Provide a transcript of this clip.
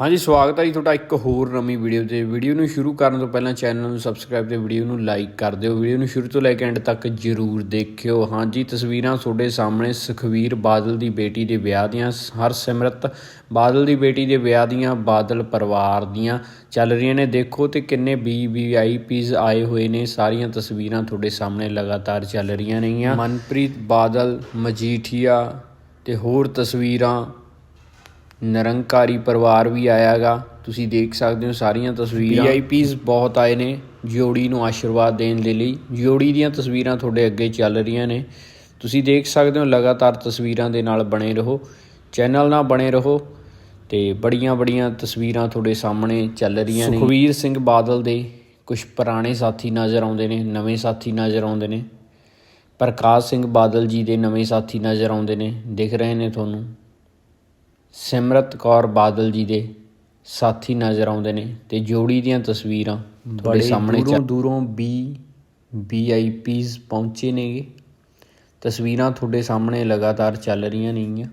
ਹਾਂਜੀ, ਸਵਾਗਤ ਹੈ ਜੀ ਤੁਹਾਡਾ ਇੱਕ ਹੋਰ ਨਵੀਂ ਵੀਡੀਓ ਤੇ। ਵੀਡੀਓ ਨੂੰ ਸ਼ੁਰੂ ਕਰਨ ਤੋਂ ਪਹਿਲਾਂ ਚੈਨਲ ਨੂੰ ਸਬਸਕ੍ਰਾਈਬ ਤੇ ਵੀਡੀਓ ਨੂੰ ਲਾਈਕ ਕਰ ਦਿਓ। ਵੀਡੀਓ ਨੂੰ ਸ਼ੁਰੂ ਤੋਂ ਲੈ ਕੇ ਐਂਡ ਤੱਕ ਜਰੂਰ ਦੇਖਿਓ। ਹਾਂਜੀ, ਤਸਵੀਰਾਂ ਤੁਹਾਡੇ ਸਾਹਮਣੇ ਸੁਖਵੀਰ ਬਾਦਲ ਦੀ ਬੇਟੀ ਦੇ ਵਿਆਹ ਦੀਆਂ, ਹਰਸਿਮਰਤ ਬਾਦਲ ਦੀ ਬੇਟੀ ਦੇ ਵਿਆਹ ਦੀਆਂ, ਬਾਦਲ ਪਰਿਵਾਰ ਦੀਆਂ ਚੱਲ ਰਹੀਆਂ ਨੇ। ਦੇਖੋ ਤੇ ਕਿੰਨੇ ਵੀਵੀਆਈਪੀਜ਼ ਆਏ ਹੋਏ ਨੇ। ਸਾਰੀਆਂ ਤਸਵੀਰਾਂ ਤੁਹਾਡੇ ਸਾਹਮਣੇ ਲਗਾਤਾਰ ਚੱਲ ਰਹੀਆਂ ਨੇਗੀਆਂ। ਮਨਪ੍ਰੀਤ ਬਾਦਲ, ਮਜੀਠੀਆ ਤੇ ਹੋਰ ਤਸਵੀਰਾਂ ਨਿਰੰਕਾਰੀ ਪਰਿਵਾਰ ਵੀ ਆਇਆਗਾ। ਤੁਸੀਂ ਦੇਖ ਸਕਦੇ ਹੋ ਸਾਰੀਆਂ ਤਸਵੀਰਾਂ। ਵੀਆਈਪੀਜ਼ ਬਹੁਤ ਆਏ ਨੇ ਜੋੜੀ ਨੂੰ ਆਸ਼ੀਰਵਾਦ ਦੇਣ ਦੇ ਲਈ। ਜੋੜੀ ਦੀਆਂ ਤਸਵੀਰਾਂ ਤੁਹਾਡੇ ਅੱਗੇ ਚੱਲ ਰਹੀਆਂ ਨੇ। ਤੁਸੀਂ ਦੇਖ ਸਕਦੇ ਹੋ ਲਗਾਤਾਰ ਤਸਵੀਰਾਂ ਦੇ ਨਾਲ ਬਣੇ ਰਹੋ। ਚੈਨਲ ਨਾਲ ਬਣੇ ਰਹੋ ਤੇ ਬੜੀਆਂ ਬੜੀਆਂ ਤਸਵੀਰਾਂ ਤੁਹਾਡੇ ਸਾਹਮਣੇ ਚੱਲ ਰਹੀਆਂ ਨੇ। ਸੁਖਵੀਰ ਸਿੰਘ ਬਾਦਲ ਦੇ ਕੁਝ ਪੁਰਾਣੇ ਸਾਥੀ ਨਜ਼ਰ ਆਉਂਦੇ ਨੇ ਨਵੇਂ ਸਾਥੀ ਨਜ਼ਰ ਆਉਂਦੇ ਨੇ। ਪ੍ਰਕਾਸ਼ ਸਿੰਘ ਬਾਦਲ ਜੀ ਦੇ ਨਵੇਂ ਸਾਥੀ ਨਜ਼ਰ ਆਉਂਦੇ ਨੇ। ਦਿਖ ਰਹੇ ਨੇ ਤੁਹਾਨੂੰ। ਸਿਮਰਤ ਕੌਰ ਬਾਦਲ ਜੀ ਦੇ ਸਾਥੀ ਨਜ਼ਰ ਆਉਂਦੇ ਨੇ ਤੇ ਜੋੜੀ ਦੀਆਂ ਤਸਵੀਰਾਂ ਤੁਹਾਡੇ ਸਾਹਮਣੇ ਦੂਰੋਂ ਦੂਰੋਂ ਵੀ ਵੀਆਈਪੀਜ਼ ਪਹੁੰਚੇ ਨੇਗੇ। ਤਸਵੀਰਾਂ ਤੁਹਾਡੇ ਸਾਹਮਣੇ ਲਗਾਤਾਰ ਚੱਲ ਰਹੀਆਂ ਨੇਗੀਆਂ।